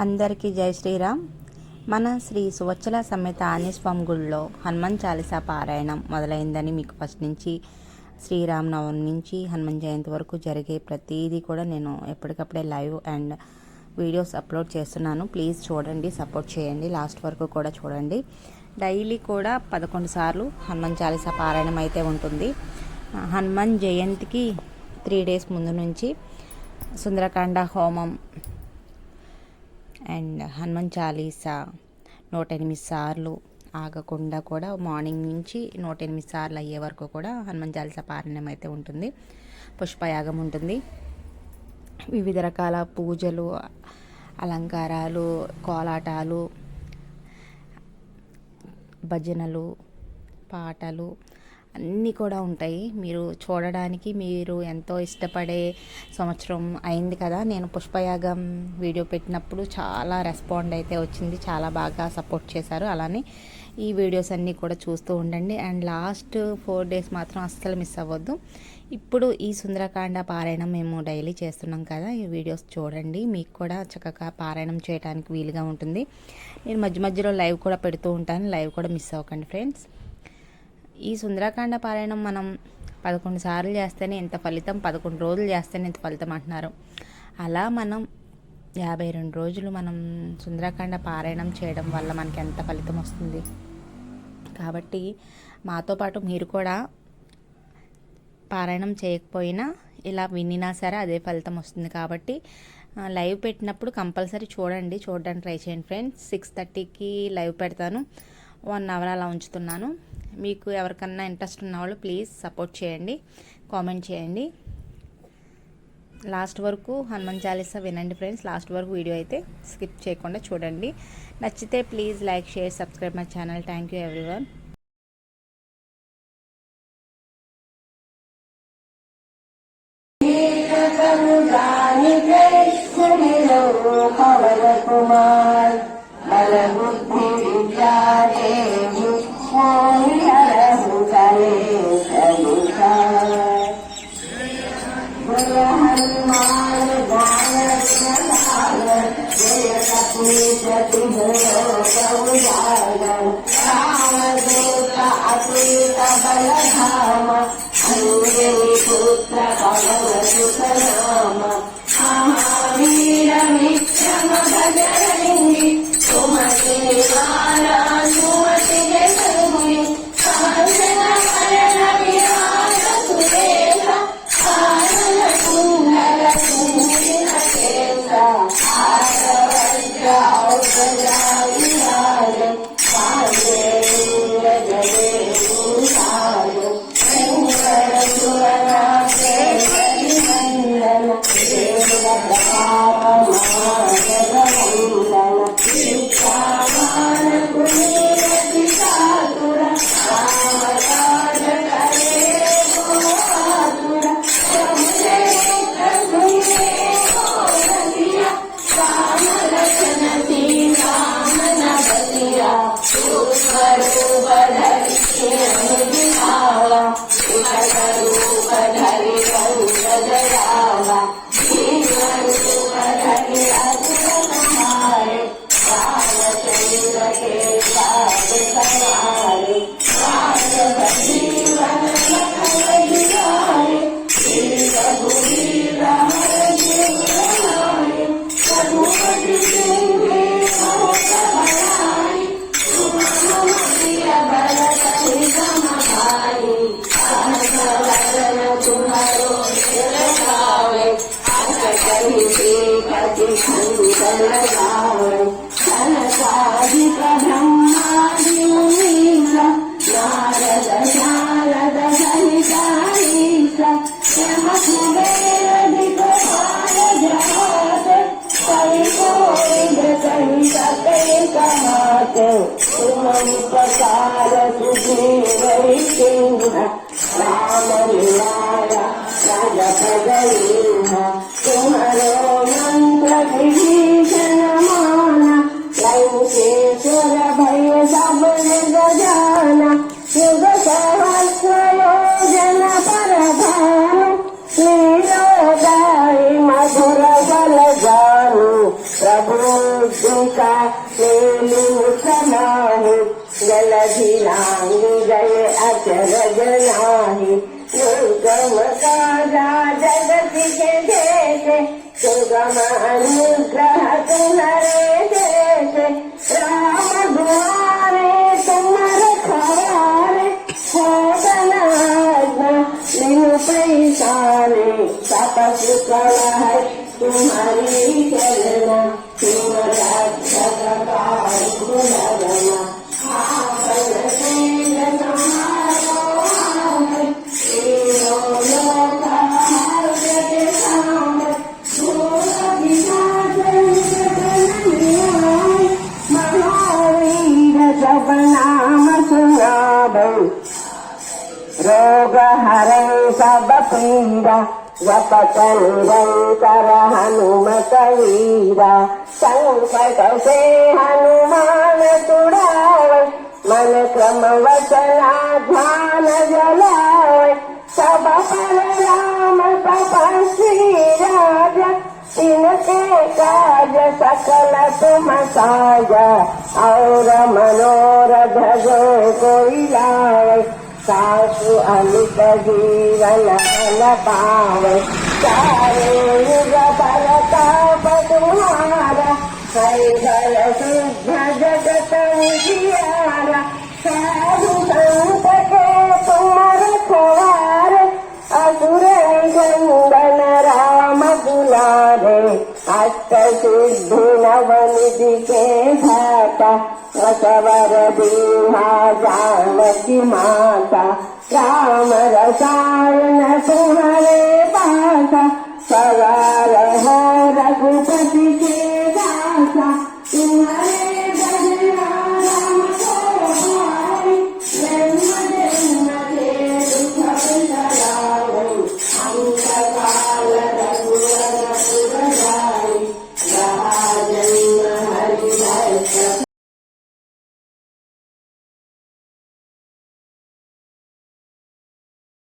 అందరికీ జై శ్రీరామ్. మన శ్రీ సువచ్చల సమేత ఆంజనేయస్వామి గుడిలో హనుమాన్ చాలీసా పారాయణం మొదలైందని మీకు ఫస్ట్ నుంచి శ్రీరామనవమి నుంచి హనుమాన్ జయంతి వరకు జరిగే ప్రతిదీ కూడా నేను ఎప్పటికప్పుడే లైవ్ అండ్ వీడియోస్ అప్లోడ్ చేస్తున్నాను. ప్లీజ్ చూడండి సపోర్ట్ చేయండి లాస్ట్ వరకు కూడా చూడండి. డైలీ కూడా పదకొండు సార్లు హనుమాన్ చాలీసా పారాయణం అయితే ఉంటుంది. హనుమాన్ జయంతికి త్రీ డేస్ ముందు నుంచి సుందరకాండ హోమం అండ్ హనుమాన్ చాలీసా నూట ఎనిమిది సార్లు ఆగకుండా కూడా మార్నింగ్ నుంచి నూట ఎనిమిది సార్లు అయ్యే వరకు కూడా హనుమాన్ చాలీసా పారాయణం అయితే ఉంటుంది. పుష్పయాగం ఉంటుంది. వివిధ రకాల పూజలు అలంకారాలు కోలాటాలు భజనలు పాటలు అన్నీ కూడా ఉంటాయి. మీరు చూడడానికి మీరు ఎంతో ఇష్టపడే సంవత్సరం అయింది కదా. నేను పుష్పయాగం వీడియో పెట్టినప్పుడు చాలా రెస్పాండ్ అయితే వచ్చింది. చాలా బాగా సపోర్ట్ చేశారు. అలానే ఈ వీడియోస్ అన్నీ కూడా చూస్తూ ఉండండి. అండ్ లాస్ట్ ఫోర్ డేస్ మాత్రం అస్సలు మిస్ అవ్వద్దు. ఇప్పుడు ఈ సుందరకాండ పారాయణం మేము డైలీ చేస్తున్నాం కదా. ఈ వీడియోస్ చూడండి. మీకు కూడా చక్కగా పారాయణం చేయడానికి వీలుగా ఉంటుంది. నేను మధ్య మధ్యలో లైవ్ కూడా పెడుతూ ఉంటాను. లైవ్ కూడా మిస్ అవ్వకండి ఫ్రెండ్స్. ఈ సుందరకాండ పారాయణం మనం పదకొండు సార్లు చేస్తేనే ఇంత ఫలితం పదకొండు రోజులు చేస్తేనే ఇంత ఫలితం అంటున్నారు. అలా మనం యాభై రెండు రోజులు మనం సుందరకాండ పారాయణం చేయడం వల్ల మనకి ఎంత ఫలితం వస్తుంది? కాబట్టి మాతో పాటు మీరు కూడా పారాయణం చేయకపోయినా ఇలా వినినా సరే అదే ఫలితం వస్తుంది. కాబట్టి లైవ్ పెట్టినప్పుడు కంపల్సరీ చూడండి. చూడడానికి ట్రై చేయండి ఫ్రెండ్స్. సిక్స్ థర్టీకి లైవ్ పెడతాను. వన్ అవర్ అలా ఉంచుతున్నాను. మీకు ఎవరికన్నా ఇంట్రెస్ట్ ఉన్న వాళ్ళు ప్లీజ్ సపోర్ట్ చేయండి కామెంట్ చేయండి. లాస్ట్ వరకు హనుమాన్ చాలీసా వినండి ఫ్రెండ్స్ లాస్ట్ వరకు వీడియో అయితే స్కిప్ చేయకుండా చూడండి. నచ్చితే please like share subscribe my channel. Thank you everyone. Kumar पुत्र కరిచే పతి సంకలవాడు సరసాజిత బ్రహ్మాదీత రామ लभिनांगुजय अचल जनाहि दुर्गम काजा जगति के देते सुगम अनुग्रह तुम्हारे देते राम द्वारे तुम्हारे खारे होदनाज्ञा निनु पैसारे तपसु कलह तुम्हारी चलना तुम्हारा जगकार गुणगमा नाम सुनाबो रोग हरे सब पीड़ा जपत निरंतर हनुमत वीरा संकट से हनुमान तुड़ावे मन क्रम वचना ध्यान जलावे सब पर राम तपस्वी राजा इनके काज सकल तुम साजा और मनोरथ जो कोई लावे सासु अमित जीवन न पावे चारे युग परताप तुम्हारा हरि सिद्ध जगत विजियारा साधु संत के तुम रखवार असुर निगंदन राम दुलारे अष्ट सिद्धि नवनिधि धाता जानकी माता राम रसायन तुम्हारे पाता सवार